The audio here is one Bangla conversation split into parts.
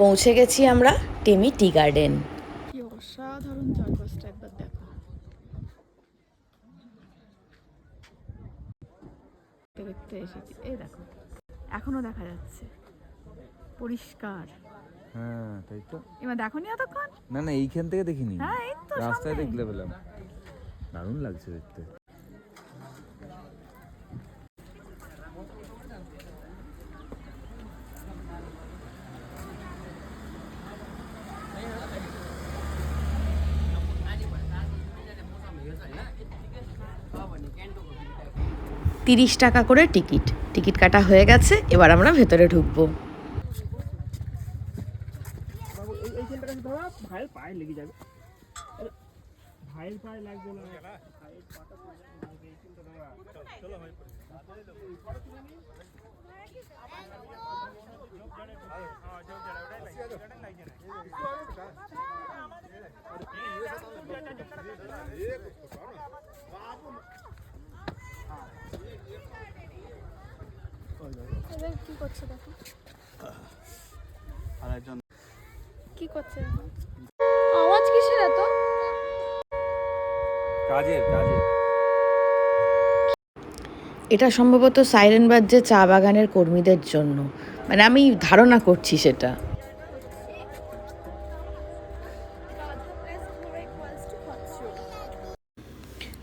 পৌঁছে গেছি আমরা টেমি টি গার্ডেন। কি অসাধারণ চারপাশটা একবার দেখো। দেখতে দেখতে এসেছি। এই দেখো এখনও দেখা যাচ্ছে। পরিষ্কার। হ্যাঁ তাই তো। এবার দেখো নি এতক্ষণ? না না এইখান থেকে দেখিনি। হ্যাঁ এই তো রাস্তায় দেখলে পেলাম। দারুণ লাগছে দেখতে। তিরিশ টাকা করে টিকিট। টিকিট কাটা হয়ে গেছে এবার আমরা ভেতরে ঢুকবো। ভাইয়ের পায়ে লেগে যাবে আরে, ভাইয়ের পায়ে লাগবে না কি করছে দেখো? আর একজন কি করছে আওয়াজ কিসের এত? কাজের কাজের। এটা সম্ভবত সাইরেন বাজছে চা বাগানের কর্মীদের জন্য। মানে আমি ধারণা করছি সেটা।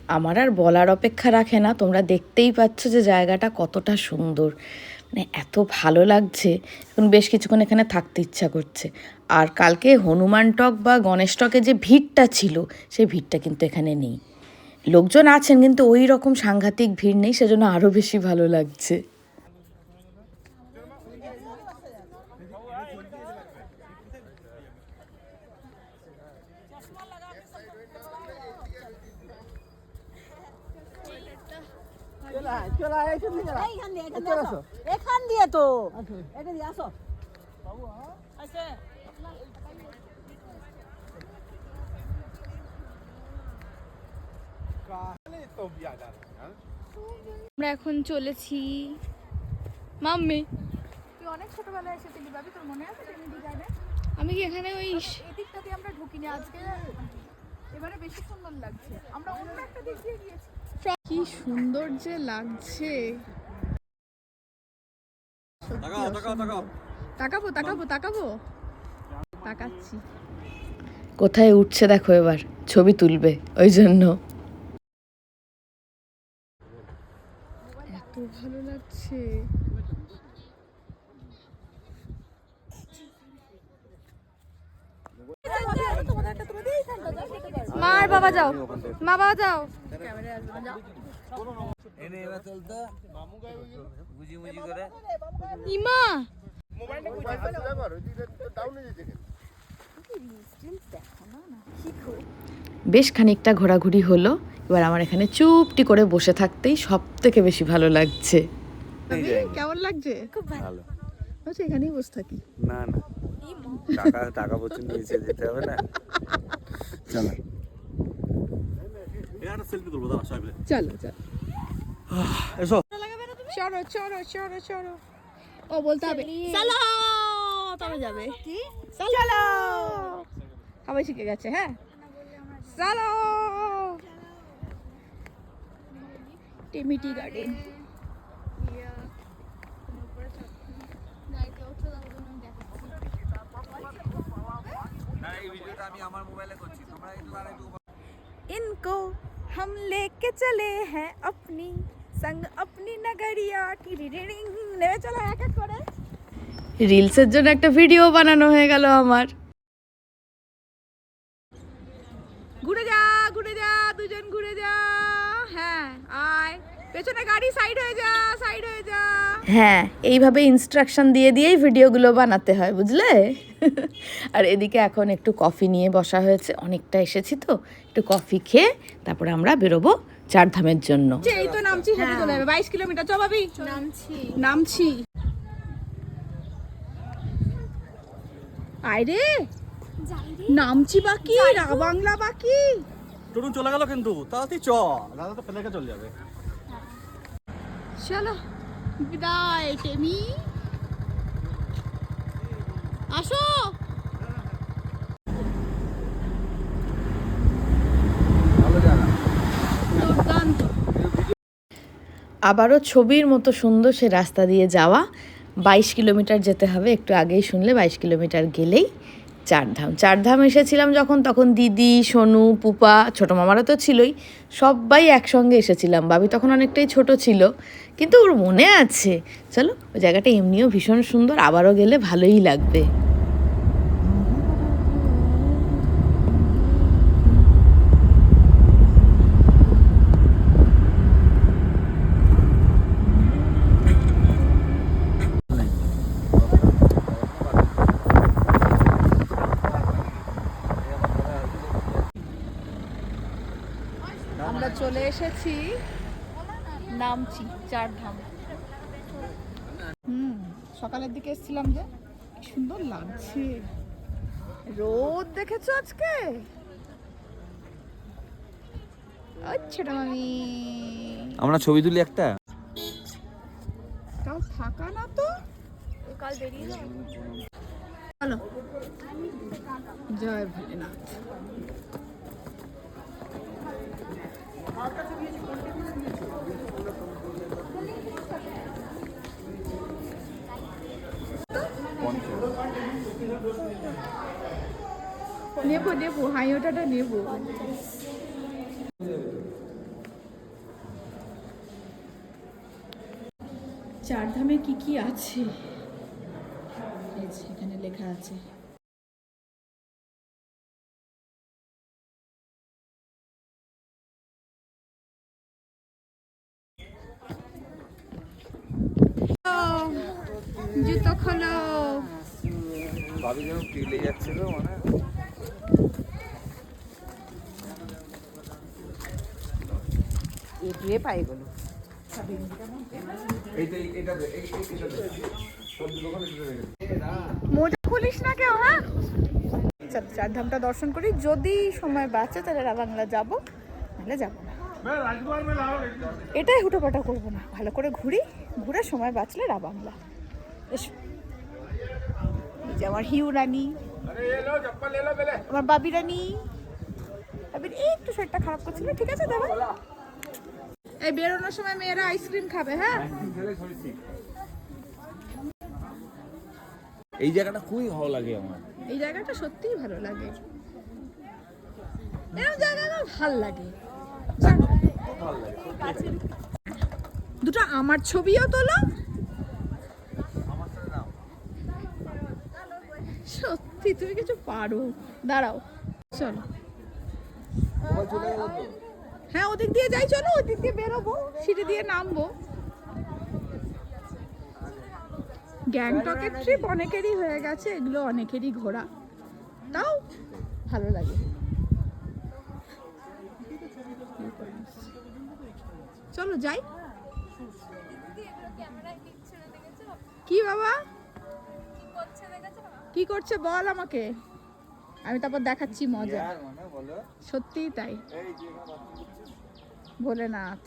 আমার আর বলার অপেক্ষা রাখে না। তোমরা দেখতেই পাচ্ছ যে জায়গাটা কতটা সুন্দর। মানে এত ভালো লাগছে। এখন বেশ কিছুক্ষণ এখানে থাকতে ইচ্ছা করছে। আর কালকে হনুমান টক বা গণেশ টকে যে ভিড়টা ছিল, সেই ভিড়টা কিন্তু এখানে নেই। লোকজন আছেন, কিন্তু ওই রকম সাংঘাতিক ভিড় নেই, সেজন্য আরও বেশি ভালো লাগছে। এখান দিয়ে তো। এটা দিয়ে আসো। আমরা এখন চলেছি মাম্মি। তুই অনেক ছোটবেলায় এসে এসেছিলি ভাবি তোর মনে আছে ট্রিনিটি গার্ডেন আমি কি এখানে ওই এদিকটা দিয়ে আমরা ঢুকিনি আজকে এবারে বেশি সুন্দর লাগছে। আমরা অন্য একটা দিক দিয়ে গিয়েছি। কি সুন্দর যে লাগছে। তাকাবো তাকাবো তাকাবো। তাকাচ্ছি। কোথায় উঠছে দেখো এবার? ছবি তুলবে ওই জন্য। এত ভালো লাগছে। মা বাবা যাও মা বাবা যাও। এনে এবার চলতো। বুঝি করে। ইমা! বেশ খানিকটা ঘোরাঘুরি হলো। এবার আমার এখানে চুপটি করে বসে থাকতেই সব থেকে বেশি ভালো লাগছে। কেমন লাগছে? খুব ভালো। আচ্ছা এখানেই বসে থাকি। না না। টাকা টাকা পর্যন্ত নিচে যেতে হবে না। চলো। চলো চলো। এসো। চলো চলো চলো চলো ও বলতে হবে। চলো তবে যাবে। চলো। সবাই শিখে গেছে হ্যাঁ? চলো। টেমিটি গার্ডেন। এই ভিডিওটা আমি আমার মোবাইলে করছি তোমরা একটু আর একটু इनको हम लेके चले हैं अपनी संग अपनी नगरिया টিরিরিরিং নেমে চলো এক এক করে রিলসের জন্য একটা ভিডিও বানানো হয়ে গেল আমার ঘুরে যা ঘুরে যা দুজন ঘুরে যা হ্যাঁ আয় পেছনে গাড়ি সাইড হয়ে যা সাইড হয়ে যা। হ্যাঁ এইভাবে ইনস্ট্রাকশন দিয়ে দিয়েই ভিডিওগুলো বানাতে হয় বুঝলে? আর এদিকে এখন একটু কফি নিয়ে বসা হয়েছে অনেকটা এসেছি তো একটু কফি খেয়ে তারপরে আমরা বেরোবো চারধামের জন্য। এই তো নামছি হেঁটে চলে যাবে বাইশ কিলোমিটার। চ ভাবি। নামছি। নামছি। আরে নামছি বাকি বাংলা বাকি। চলে গেল কিন্তু তাড়াতাড়ি চ দাদা তো ফেলে চলে যাবে। চলো, বিদায়, টেমি। আসো। আবারও ছবির মতো সুন্দর সে রাস্তা দিয়ে যাওয়া। বাইশ কিলোমিটার যেতে হবে, একটু আগেই শুনলে বাইশ কিলোমিটার গেলেই চারধাম। চারধাম এসেছিলাম যখন, তখন দিদি, সোনু, পুপা, ছোটো মামারা তো ছিলই, সবাই একসঙ্গে এসেছিলাম। বাবি তখন অনেকটাই ছোট ছিল। কিন্তু ওর মনে আছে। চলো, ওই জায়গাটা এমনিও ভীষণ সুন্দর, আবারও গেলে ভালোই লাগবে। আমরা চলে এসেছি নামছি চারধাম হুম সকালের দিকে এসেছিলাম যে সুন্দর লাগছে। রোদ দেখেছ আজকে? আচ্ছা মামি। আমরা ছবি তুলি একটা? কাল থাকা না তো? কাল বেরিয়ে যাও। চলো। জয় ভোলেনাথ। নেব নেব হাই নেব। চারধামে কি কি আছে? এখানে লেখা আছে। জুতো খোলো। ভাবি যেন যাচ্ছিল মানে। এগিয়ে পাই গেলো। মোজা খুলিস না কেউ হ্যাঁ? চল চারধামটা দর্শন করি। যদি সময় বাঁচে তাহলে রাবাংলা যাব নাহলে যাব না। এটাই হুটোপাটা করব না। ভালো করে ঘুরি। ঘুরে সময় বাঁচলে রাবাংলা। এসো আমার হিউ রানী। আমার বাবি রানী। বাবির একটু শরীরটা খারাপ করছিল ঠিক আছে দেবো এই বেরোনোর সময় মেয়েরা আইসক্রিম খাবে হ্যাঁ? এই জায়গাটা খুবই ভালো লাগে আমার। এই জায়গাটা সত্যিই ভালো লাগে। এরকম জায়গা আমার ভালো লাগে। দুটো আমার ছবিও তোলো সত্যি, তুমি কিছু পারো। দাঁড়াও, চলো। হ্যাঁ ওদিক দিয়ে যাই, চলো, ওদিক দিয়ে বেরোবো, সিঁড়ি দিয়ে নামবো। গ্যাংটকের ট্রিপ অনেকেরই হয়ে গেছে, এগুলো অনেকেরই ঘোরা। তাও ভালো লাগে। চলো, যাই। কি বাবা? কি করছে বল আমাকে। আমি তারপর দেখাচ্ছি মজা। মানে বলো। সত্যিই তাই। ভোলেনাথ।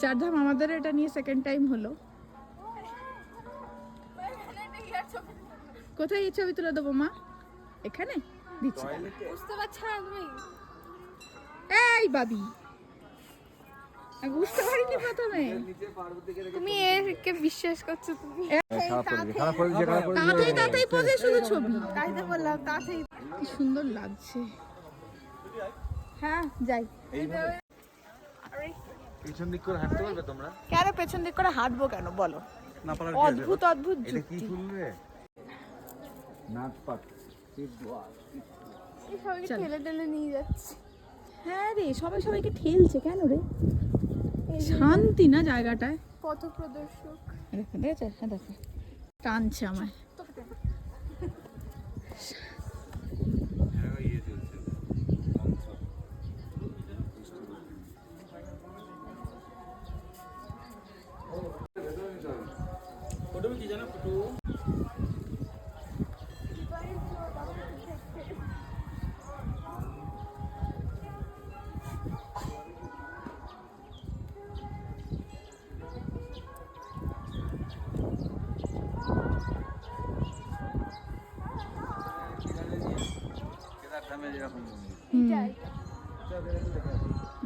চারধাম আমাদের এটা নিয়ে সেকেন্ড টাইম হলো। কোথায় এই ছবি তুলে দেবো মা? এখানে? দিচ্ছি। বুঝতে পারছ এই বাবি। বুঝতে পারিনি প্রথমে। তুমি এরকে বিশ্বাস করছ তুমি। তাতেই। তাতেই পদে শুধু ছবি। তাই তো বললাম তাতেই। কি সুন্দর লাগছে। হ্যাঁ যাই। পিছন দিক করে হাঁটতে পারবে তোমরা? কেন পেছন দিক করে হাঁটবো কেন? বলো। না পারার অদ্ভুত অদ্ভুত এটা কি যুক্তি। ফুল রে নাক পাক। এই সবাইকে ঠেলে ঠেলে নিয়ে যাচ্ছে। হ্যাঁ রে সবাই সবাইকে ঠেলছে কেন রে? শান্তি না জায়গাটায়? পথ প্রদর্শক দেখো দেখেছ? হ্যাঁ দেখো। টানছে আমায়।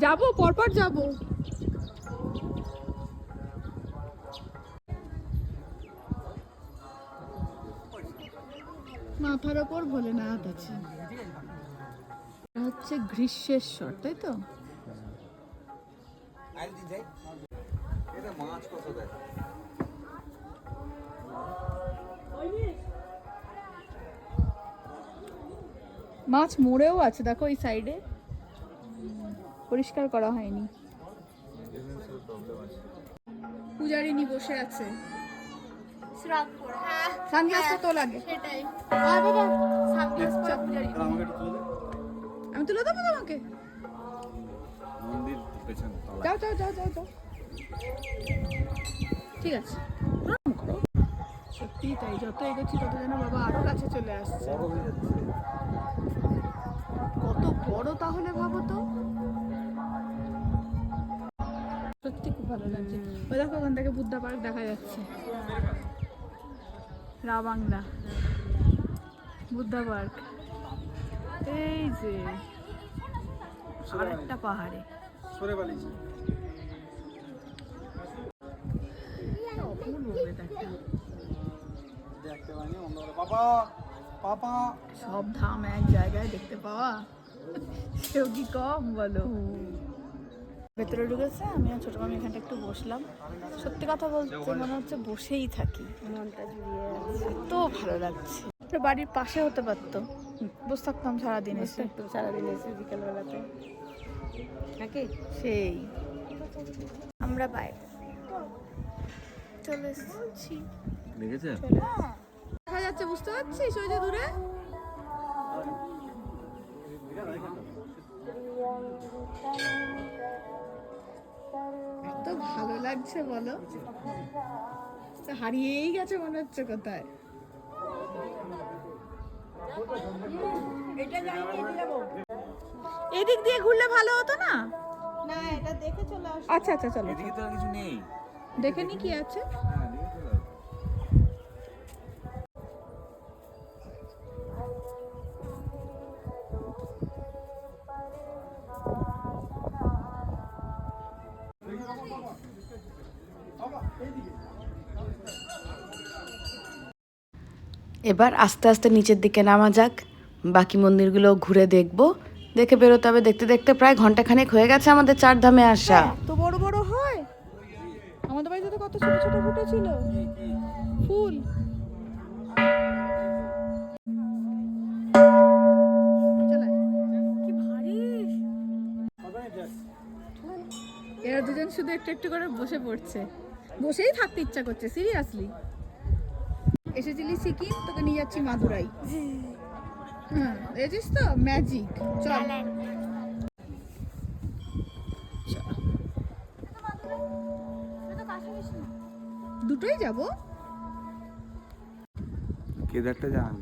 যাব পরপর যাব। মাথার ওপর ভোলেনাথ আছে। হচ্ছে গ্রীষ্মেশ্বর তাই তো? মাছ কত দেয়? মাছ মরেও আছে দেখো এই সাইডে। পরিষ্কার করা হয়নি। পূজারিনী বসে আছে। হ্যাঁ সানগ্লাসটা তো লাগে আমি তুলে দেবো তোমাকে? যাও যাও যাও যাও যাও। ঠিক আছে। সত্যি তাই যত এগোচ্ছি তত যেন বাবা আরও কাছে চলে আসছে। হয়ে কত বড় তাহলে ভাবো তো। সত্যি খুব ভালো লাগছে। ওই দেখো ওখান থেকে বুদ্ধা পার্ক দেখা যাচ্ছে। রাবাংলা বুদ্ধা পার্ক। এই যে আর একটা পাহাড়ে সব ধাম এক জায়গায় দেখতে পাওয়া? সেও কি কম বলো? ভেতরে ঢুকেছে আমি আর ছোট মামি এখানটা একটু বসলাম। সত্যি কথা বলতে মনে হচ্ছে বসেই থাকি। মনটা জুড়িয়ে এত ভালো লাগছে। একটা বাড়ির পাশে হতে পারতো। বসে থাকতাম সারাদিন এসে। সারাদিন এসে বিকেলবেলাতে। নাকি? সেই। আমরা বাইরে। চলে এসেছি। দেখেছে দেখা যাচ্ছে বুঝতে পারছিস? ওই যে দূরে? এত ভালো লাগছে বলো। তো হারিয়েই গেছে মনে হচ্ছে কোথায়? এদিক দিয়ে ঘুরলে ভালো হতো না? না এটা দেখে চলে আস আচ্ছা আচ্ছা চলো এদিকে তো কিছু নেই। দেখে নি কি আছে। এবার আস্তে আস্তে নিচের দিকে নামা যাক। বাকি মন্দিরগুলো ঘুরে দেখব। দেখে বেরোতে হবে। দেখতে দেখতে প্রায় ঘন্টাখানেক হয়ে গেছে আমাদের চারধামে আসা। তো বড় বড় হয়। আমাদের বাড়িতে তো কত ছোট ছোট ফুটো ছিল। ফুল। এরা দুজন শুধু একটু একটু করে বসে পড়ছে। বসেই থাকতে ইচ্ছা করছে সিরিয়াসলি এসেছিলি সিকিম তোকে নিয়ে যাচ্ছি মাদুরাই। এসেছিস তো? ম্যাজিক চল। দুটোই যাব। কেদারটা যান।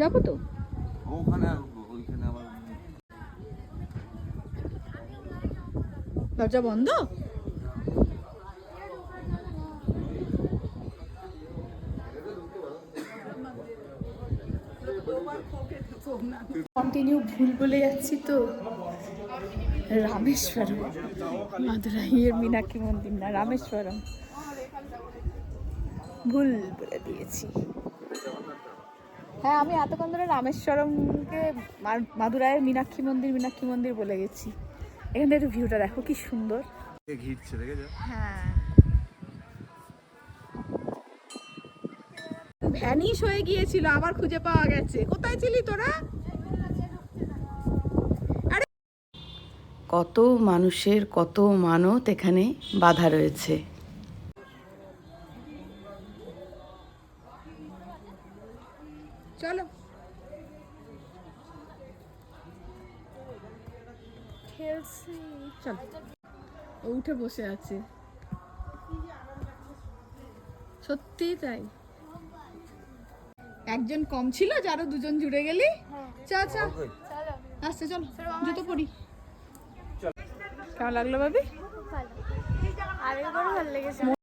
যাব তো। ওখানে ওইখানে আবার দরজা বন্ধ? কন্টিনিউ ভুল বলে যাচ্ছি তো। রামেশ্বরম। মাদুরাইয়ের মীনাক্ষী মন্দির না রামেশ্বরম। ভুল বলে দিয়েছি। হ্যাঁ আমি এতক্ষণ ধরে রামেশ্বরমকে মাদুরাইয়ের মীনাক্ষী মন্দির মীনাক্ষী মন্দির বলে গেছি। এখান একটু ভিউটা দেখো কি সুন্দর। ঘিরছে দেখেছ? হ্যাঁ। ভ্যানিশ হয়ে গিয়েছিল আবার খুঁজে পাওয়া গেছে। কোথায় ছিলি তোরা? কত মানুষের কত মানত এখানে বাধা রয়েছে। চলো। খেলছি। চলো। উঠে বসে আছে। সত্যি তাই। একজন কম ছিল যারও দুজন জুড়ে গেলি। চা চা চলো। আসছে চলো জুতো পরি। কেমন লাগল ভাবি?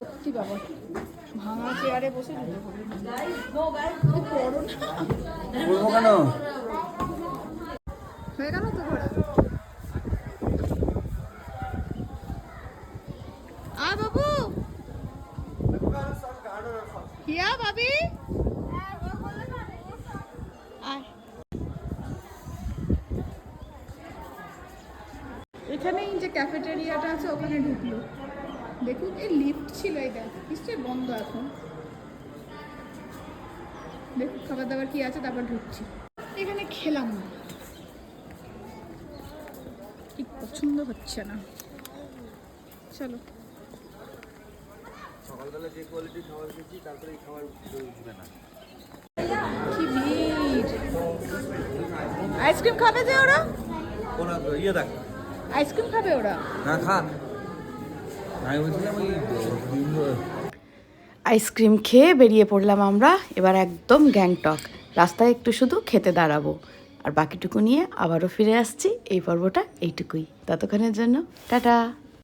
সত্যি বাবা ভাঙা চেয়ারে বসে জুতো কেন? হয়ে গেল তো ঘোরা বাবু। হিয়া বাবি? ক্যাফেটেরিয়াটা আছে ওখানে ঢুকলো। দেখুন এই লিফট ছিল এই দেখ নিশ্চয়ই বন্ধ এখন। দেখুন খাবার দাবার কি আছে তারপর ঢুকছি। এখানে খেলাম না। ঠিক পছন্দ হচ্ছে না। চলো। সকালবেলা যে কোয়ালিটির খাবার খেয়েছি তারপরে এই খাবার উঠবে না। কি ভিড়। আইসক্রিম খাবে যে ওরা? কোন ইয়ে দেখ। আইসক্রিম খাবে ওরা? না খা আমি বলছিলাম ওই আইসক্রিম খেয়ে বেরিয়ে পড়লাম আমরা এবার একদম গ্যাংটক। রাস্তায় একটু শুধু খেতে দাঁড়াবো। আর বাকিটুকু নিয়ে আবারও ফিরে আসছি। এই পর্বটা এইটুকুই। ততক্ষণের জন্য টাটা।